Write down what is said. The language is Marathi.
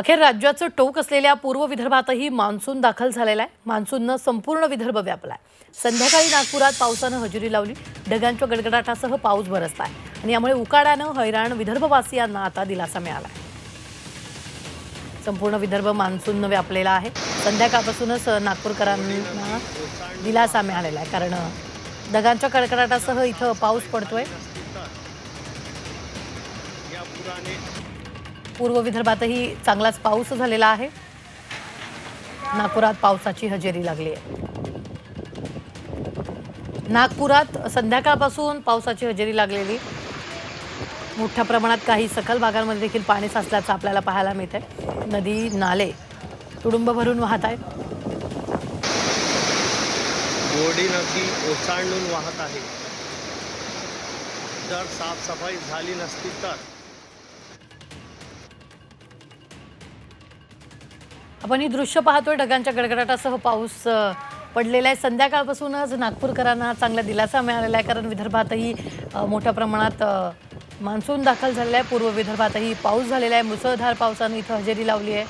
अखेर राज्याचं टोक असलेल्या पूर्व विदर्भातही मान्सून दाखल झालेला आहे. मान्सूननं संपूर्ण विदर्भ व्यापलाय. संध्याकाळी नागपुरात पावसानं हजेरी लावली. ढगांच्या गडगडाटासह पाऊस बरसलाय आणि यामुळे उकाड्यानं हैराण विदर्भवासियांना आता दिलासा मिळालाय. संपूर्ण विदर्भ मान्सूननं व्यापलेला आहे. संध्याकाळपासूनच नागपूरकरांना दिलासा मिळालेला आहे. कारण ढगांच्या कडकडाटासह इथं पाऊस पडतोय. पूर्व विदर्भातही चांगलाच पाऊस झालेला आहे. नागपुरात पावसाची हजेरी लागली आहे. नागपुरात संध्याकाळपासून पावसाची हजेरी लागलेली. मोठ्या प्रमाणात काही सखल भागांमध्ये देखील पाणी साचल्याचं आपल्याला पाहायला मिळत आहे नदी नाले तुडुंब भरून वाहत आहेत बोर्डी नदी ओसांडून वाहत आहे. जर साफसफाई झाली नसती तर आपण ही दृश्य पाहतोय ढगांच्या गडगडाटासह पाऊस पडलेला आहे. संध्याकाळपासूनच नागपूरकरांना चांगला दिलासा मिळालेला आहे कारण विदर्भातही मोठ्या प्रमाणात मान्सून दाखल झालेला आहे. पूर्व विदर्भातही पाऊस झालेला आहे. मुसळधार पावसानं इथं हजेरी लावली आहे.